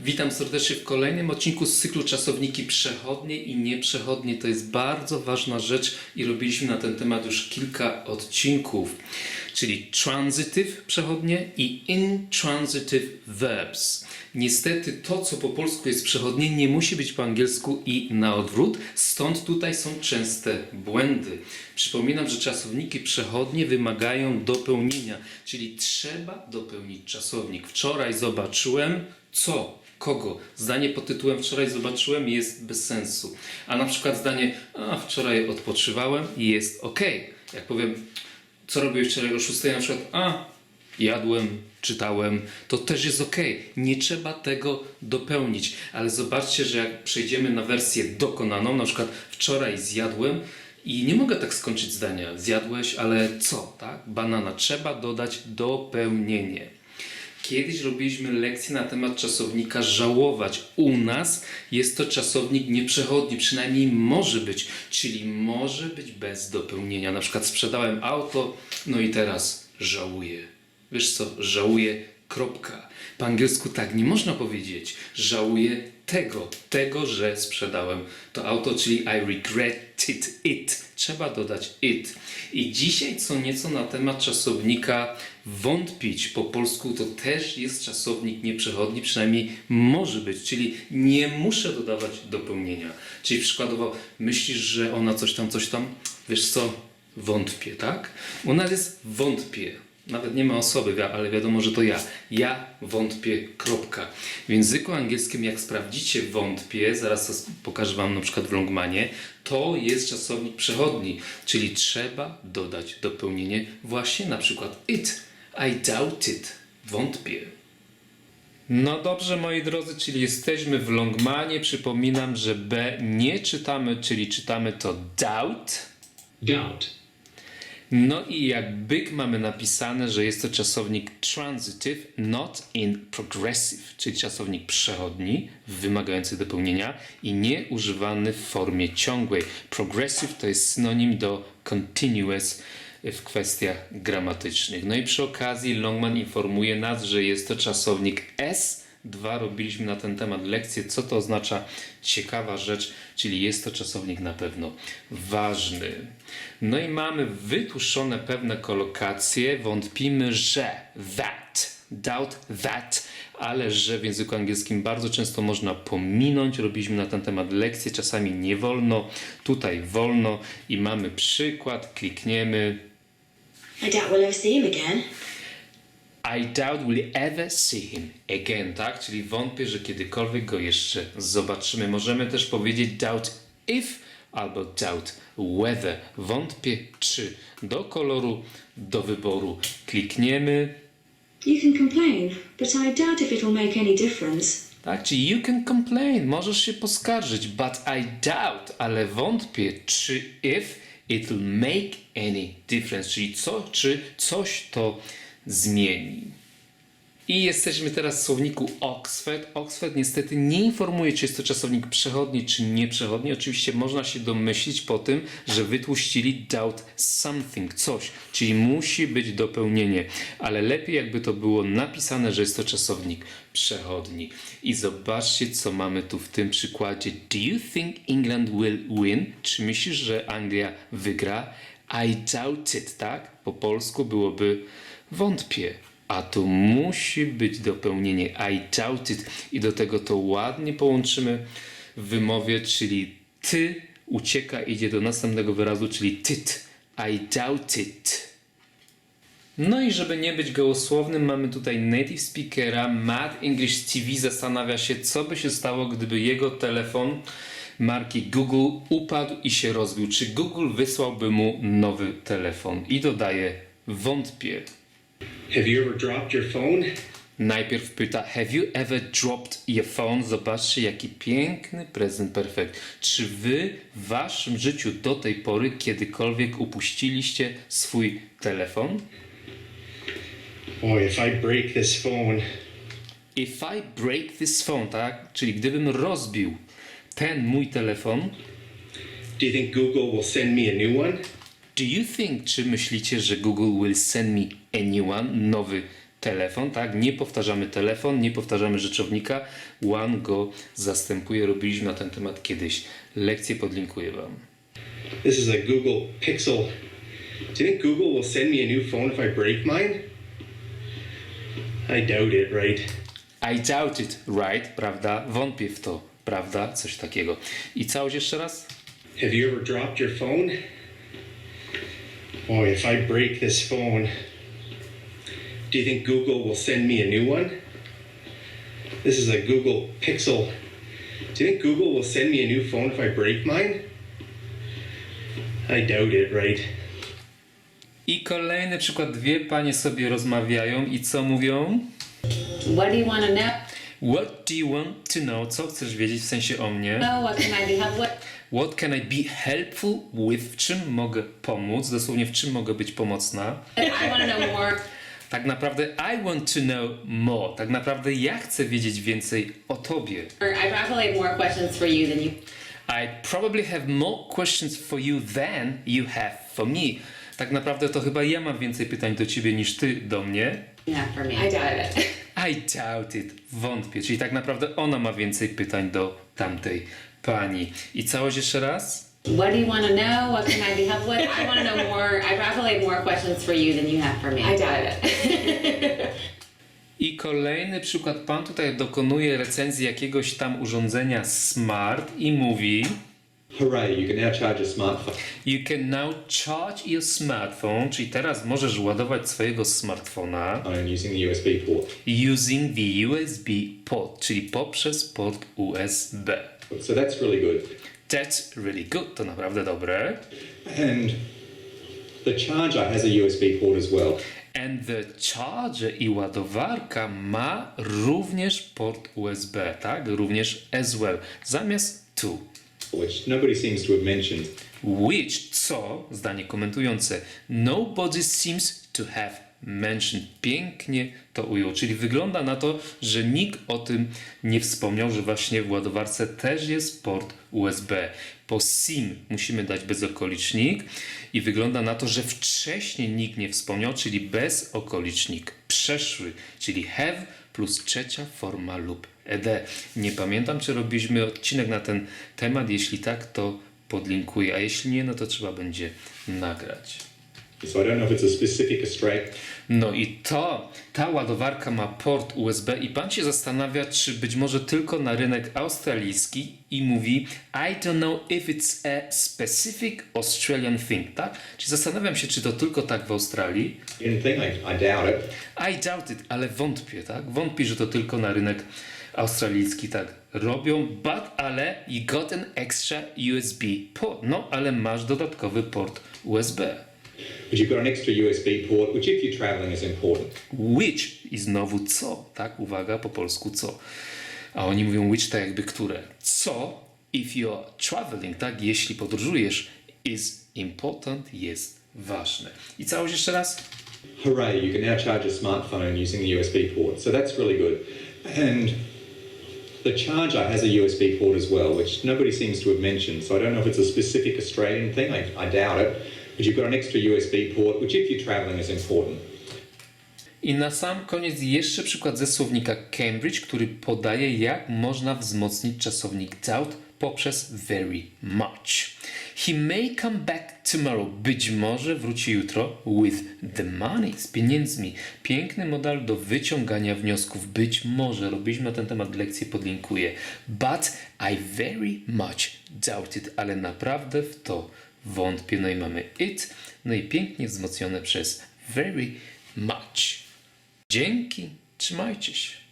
Witam serdecznie w kolejnym odcinku z cyklu Czasowniki Przechodnie i Nieprzechodnie. To jest bardzo ważna rzecz i robiliśmy na ten temat już kilka odcinków. Czyli transitive przechodnie i intransitive verbs. Niestety to, co po polsku jest przechodnie, nie musi być po angielsku i na odwrót, stąd tutaj są częste błędy. Przypominam, że czasowniki przechodnie wymagają dopełnienia, czyli trzeba dopełnić czasownik. Wczoraj zobaczyłem co, kogo. Zdanie pod tytułem wczoraj zobaczyłem jest bez sensu. A na przykład zdanie a wczoraj odpoczywałem jest ok. Jak powiem co robiłeś wczoraj o 6 na przykład a jadłem, czytałem, to też jest ok. Nie trzeba tego dopełnić. Ale zobaczcie, że jak przejdziemy na wersję dokonaną, na przykład wczoraj zjadłem i nie mogę tak skończyć zdania. Zjadłeś, ale co, tak? Banana. Trzeba dodać dopełnienie. Kiedyś robiliśmy lekcję na temat czasownika żałować. U nas jest to czasownik nieprzechodni, przynajmniej może być, czyli może być bez dopełnienia. Na przykład sprzedałem auto, no i teraz żałuję. Wiesz co, żałuję, kropka. Po angielsku tak nie można powiedzieć. Żałuję tego, tego, że sprzedałem to auto, czyli I regretted it. Trzeba dodać it. I dzisiaj co nieco na temat czasownika wątpić. Po polsku to też jest czasownik nieprzechodni, przynajmniej może być, czyli nie muszę dodawać dopełnienia. Czyli przykładowo myślisz, że ona coś tam, coś tam, wiesz co, wątpię, tak? U nas jest wątpię. Nawet nie ma osoby, ale wiadomo, że to ja. Ja wątpię, kropka. W języku angielskim, jak sprawdzicie wątpię, zaraz to pokażę Wam na przykład w Longmanie, to jest czasownik przechodni, czyli trzeba dodać dopełnienie właśnie na przykład it. I doubt it. Wątpię. No dobrze, moi drodzy, czyli jesteśmy w Longmanie. Przypominam, że B nie czytamy, czyli czytamy to doubt. doubt, No i jak byk mamy napisane, że jest to czasownik transitive, not in progressive, czyli czasownik przechodni, wymagający dopełnienia i nie używany w formie ciągłej. Progressive to jest synonim do continuous w kwestiach gramatycznych. No i przy okazji Longman informuje nas, że jest to czasownik S. Dwa robiliśmy na ten temat lekcję, co to oznacza ciekawa rzecz, czyli jest to czasownik na pewno ważny. No i mamy wytłuszczone pewne kolokacje, wątpimy, że that, doubt that, ale że w języku angielskim bardzo często można pominąć. Robiliśmy na ten temat lekcje, czasami nie wolno, tutaj wolno i mamy przykład, klikniemy. I doubt we'll ever see him again. I doubt we'll ever see him again, tak? Czyli wątpię, że kiedykolwiek go jeszcze zobaczymy. Możemy też powiedzieć doubt if albo doubt whether. Wątpię czy. Do koloru, do wyboru klikniemy, You can complain, but I doubt if it'll make any difference. tak? Czyli you can complain, możesz się poskarżyć, but I doubt, ale wątpię czy if it'll make any difference, czyli co, czy coś to zmieni. I jesteśmy teraz w słowniku Oxford. Oxford niestety nie informuje, czy jest to czasownik przechodni, czy nieprzechodni. Oczywiście można się domyślić po tym, że wytłuścili doubt something, coś, czyli musi być dopełnienie, ale lepiej jakby to było napisane, że jest to czasownik przechodni. I zobaczcie, co mamy tu w tym przykładzie. Do you think England will win? Czy myślisz, że Anglia wygra? I doubt it, tak? Po polsku byłoby wątpię. A tu musi być dopełnienie I doubt it i do tego to ładnie połączymy w wymowie, czyli ty ucieka idzie do następnego wyrazu, czyli tyt. I doubt it. No i żeby nie być gołosłownym, mamy tutaj native speakera. Mad English TV zastanawia się, co by się stało, gdyby jego telefon marki Google upadł i się rozbił. Czy Google wysłałby mu nowy telefon? I dodaje, wątpię. Have you ever dropped your phone? Najpierw pyta, have you ever dropped your phone? Zobaczcie, jaki piękny prezent perfekt. Czy wy w waszym życiu do tej pory kiedykolwiek upuściliście swój telefon? Boy, if I break this phone, If I break this phone, tak? Czyli gdybym rozbił ten mój telefon, do you think Google will send me a new one? Do you think, czy myślicie, że Google will send me a new one, nowy telefon, tak? Nie powtarzamy telefon, nie powtarzamy rzeczownika. One go zastępuje. Robiliśmy na ten temat kiedyś lekcję, podlinkuję Wam. This is a Google Pixel. Do you think Google will send me a new phone if I break mine? I doubt it, right? I doubt it, right? Prawda? Wątpię w to, prawda? Coś takiego. I całość jeszcze raz? Have you ever dropped your phone? Boy, if I break this phone, do you think Google will send me a new one? This is a Google Pixel. Do you think Google will send me a new phone if I break mine? I doubt it, right? I kolejny przykład. Dwie panie sobie rozmawiają i co mówią? What do you want to know? What do you want to know? Co chcesz wiedzieć w sensie o mnie? Oh, what can I do? What? What can I be helpful with? W czym mogę pomóc? Dosłownie w czym mogę być pomocna? I want to know more. Tak naprawdę I want to know more. Tak naprawdę ja chcę wiedzieć więcej o tobie. Or I probably have more questions for you than you. I probably have more questions for you than you have for me. Tak naprawdę to chyba ja mam więcej pytań do ciebie niż ty do mnie. for me. I doubt it. I doubt it. Wątpię. Czyli tak naprawdę ona ma więcej pytań do tamtej pani. I całość jeszcze raz? What do you want to know? What can I do? Have what? I want to know more. I probably have more questions for you than you have for me. I doubt it. I kolejny przykład. Pan tutaj dokonuje recenzji jakiegoś tam urządzenia smart i mówi Hooray, you can now charge a smartphone. You can now charge your smartphone, czyli teraz możesz ładować swojego smartfona using the USB port. using the USB port, czyli poprzez port USB. So that's really good. That's really good, to naprawdę dobre. And the charger has a USB port as well. And the charger i ładowarka ma również port USB, tak? Również as well, zamiast to. Which nobody seems to have mentioned. Which, co, zdanie komentujące, nobody seems to have mentioned. Pięknie to ujął, czyli wygląda na to, że nikt o tym nie wspomniał, że właśnie w ładowarce też jest port USB. Po SIM musimy dać bezokolicznik i wygląda na to, że wcześniej nikt nie wspomniał, czyli bezokolicznik. Przeszły, czyli have plus trzecia forma lub ed. Nie pamiętam, czy robiliśmy odcinek na ten temat. Jeśli tak, to podlinkuję, a jeśli nie, no to trzeba będzie nagrać. No i to, ta ładowarka ma port USB i pan się zastanawia, czy być może tylko na rynek australijski i mówi I don't know if it's a specific Australian thing, tak? Czyli zastanawiam się, czy to tylko tak w Australii. I doubt it. I doubt it, ale wątpię, tak? Wątpię, że to tylko na rynek australijski tak robią, but ale you got an extra USB port. No, ale masz dodatkowy port USB. But you've got an extra USB port, which if you're traveling is important. Which i znowu co, tak? Uwaga, po polsku co. A oni mówią which tak jakby które. Co, if you're traveling, tak? Jeśli podróżujesz, is important, jest ważne. I całość jeszcze raz? Hooray, you can now charge a smartphone using the USB port. So that's really good. And the charger has a USB port as well, which nobody seems to have mentioned. So I don't know if it's a specific Australian thing. I, I doubt it. But you've got an extra USB port, which if you're traveling is important. I na sam koniec jeszcze przykład ze słownika Cambridge, który podaje, jak można wzmocnić czasownik doubt poprzez very much. He may come back tomorrow. Być może wróci jutro with the money, z pieniędzmi. Piękny model do wyciągania wniosków. Być może. Robiliśmy na ten temat lekcję, podlinkuję. But I very much doubt it. Ale naprawdę w to wątpię. No i mamy it. No i pięknie wzmocnione przez very much. Dzięki, trzymajcie się.